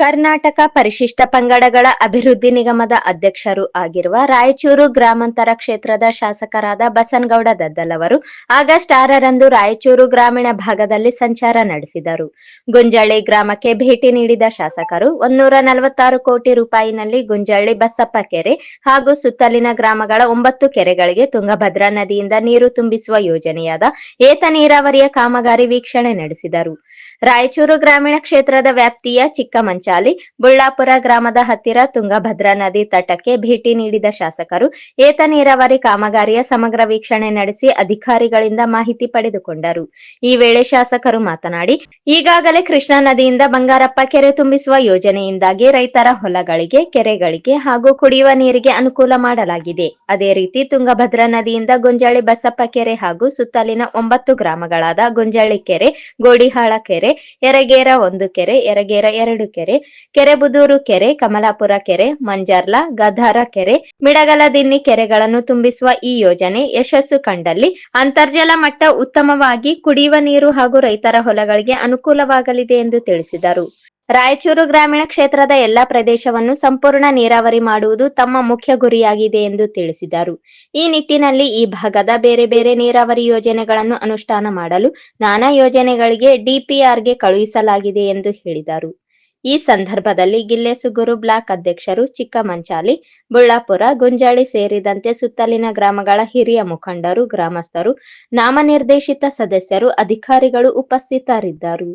ಕರ್ನಾಟಕ ಪರಿಶಿಷ್ಟ ಪಂಗಡಗಳ ಅಭಿವೃದ್ಧಿ ನಿಗಮದ ಅಧ್ಯಕ್ಷರು ಆಗಿರುವ ರಾಯಚೂರು ಗ್ರಾಮಾಂತರ ಕ್ಷೇತ್ರದ ಶಾಸಕರಾದ ಬಸನಗೌಡ ದದ್ದಲ್ ಅವರು ಆಗಸ್ಟ್ ಆರರಂದು ರಾಯಚೂರು ಗ್ರಾಮೀಣ ಭಾಗದಲ್ಲಿ ಸಂಚಾರ ನಡೆಸಿದರು. ಗುಂಜಳ್ಳಿ ಗ್ರಾಮಕ್ಕೆ ಭೇಟಿ ನೀಡಿದ ಶಾಸಕರು ಒಂದೂರ ನಲವತ್ತಾರು ಕೋಟಿ ರೂಪಾಯಿನಲ್ಲಿ ಗುಂಜಳ್ಳಿ ಬಸಪ್ಪ ಕೆರೆ ಹಾಗೂ ಸುತ್ತಲಿನ ಗ್ರಾಮಗಳ ಒಂಬತ್ತು ಕೆರೆಗಳಿಗೆ ತುಂಗಭದ್ರಾ ನದಿಯಿಂದ ನೀರು ತುಂಬಿಸುವ ಯೋಜನೆಯಾದ ಏತ ನೀರಾವರಿಯ ಕಾಮಗಾರಿ ವೀಕ್ಷಣೆ ನಡೆಸಿದರು. ರಾಯಚೂರು ಗ್ರಾಮೀಣ ಕ್ಷೇತ್ರದ ವ್ಯಾಪ್ತಿಯ ಚಿಕ್ಕಮಂಚಾಲಿ, ಬುಳ್ಳಾಪುರ ಗ್ರಾಮದ ಹತ್ತಿರ ತುಂಗಭದ್ರಾ ನದಿ ತಟಕ್ಕೆ ಭೇಟಿ ನೀಡಿದ ಶಾಸಕರು, ಏತ ನೀರಾವರಿ ಕಾಮಗಾರಿಯ ಸಮಗ್ರ ವೀಕ್ಷಣೆ ನಡೆಸಿ ಅಧಿಕಾರಿಗಳಿಂದ ಮಾಹಿತಿ ಪಡೆದುಕೊಂಡರು. ಈ ವೇಳೆ ಶಾಸಕರು ಮಾತನಾಡಿ, ಈಗಾಗಲೇ ಕೃಷ್ಣಾ ನದಿಯಿಂದ ಬಂಗಾರಪ್ಪ ಕೆರೆ ತುಂಬಿಸುವ ಯೋಜನೆಯಿಂದಾಗಿ ರೈತರ ಹೊಲಗಳಿಗೆ, ಕೆರೆಗಳಿಗೆ ಹಾಗೂ ಕುಡಿಯುವ ನೀರಿಗೆ ಅನುಕೂಲ ಮಾಡಲಾಗಿದೆ. ಅದೇ ರೀತಿ ತುಂಗಭದ್ರಾ ನದಿಯಿಂದ ಗುಂಜಾಳಿ ಬಸಪ್ಪ ಕೆರೆ ಹಾಗೂ ಸುತ್ತಲಿನ ಒಂಬತ್ತು ಗ್ರಾಮಗಳಾದ ಗುಂಜಾಳಿ ಕೆರೆ, ಗೋಡಿಹಾಳ ಕೆರೆ ಯರಗೇರ ಒಂದು ಕೆರೆ, ಎರಗೇರ ಎರಡು ಕೆರೆ, ಕೆರೆಬುದೂರು ಕೆರೆ, ಕಮಲಾಪುರ ಕೆರೆ, ಮಂಜಾರ್ಲ, ಗಧಾರ ಕೆರೆ ಮಿಡಗಲದಿನ್ನಿ ಕೆರೆಗಳನ್ನು ತುಂಬಿಸುವ ಈ ಯೋಜನೆ ಯಶಸ್ಸು ಕಂಡಲ್ಲಿ ಅಂತರ್ಜಲ ಮಟ್ಟ ಉತ್ತಮವಾಗಿ ಕುಡಿಯುವ ನೀರು ಹಾಗೂ ರೈತರ ಹೊಲಗಳಿಗೆ ಅನುಕೂಲವಾಗಲಿದೆ ಎಂದು ತಿಳಿಸಿದರು. ರಾಯಚೂರು ಗ್ರಾಮೀಣ ಕ್ಷೇತ್ರದ ಎಲ್ಲಾ ಪ್ರದೇಶವನ್ನು ಸಂಪೂರ್ಣ ನೀರಾವರಿ ಮಾಡುವುದು ತಮ್ಮ ಮುಖ್ಯ ಗುರಿಯಾಗಿದೆ ಎಂದು ತಿಳಿಸಿದರು. ಈ ನಿಟ್ಟಿನಲ್ಲಿ ಈ ಭಾಗದ ಬೇರೆ ಬೇರೆ ನೀರಾವರಿ ಯೋಜನೆಗಳನ್ನು ಅನುಷ್ಠಾನ ಮಾಡಲು ನಾನಾ ಯೋಜನೆಗಳಿಗೆ ಡಿಪಿಆರ್ಗೆ ಕಳುಹಿಸಲಾಗಿದೆ ಎಂದು ಹೇಳಿದರು. ಈ ಸಂದರ್ಭದಲ್ಲಿ ಗಿಲ್ಲೆಸುಗುರು ಬ್ಲಾಕ್ ಅಧ್ಯಕ್ಷರು ಚಿಕ್ಕಮಂಚಾಲಿ, ಬುಳ್ಳಾಪುರ, ಗುಂಜಾಳಿ ಸೇರಿದಂತೆ ಸುತ್ತಲಿನ ಗ್ರಾಮಗಳ ಹಿರಿಯ ಮುಖಂಡರು, ಗ್ರಾಮಸ್ಥರು, ನಾಮನಿರ್ದೇಶಿತ ಸದಸ್ಯರು, ಅಧಿಕಾರಿಗಳು ಉಪಸ್ಥಿತರಿದ್ದರು.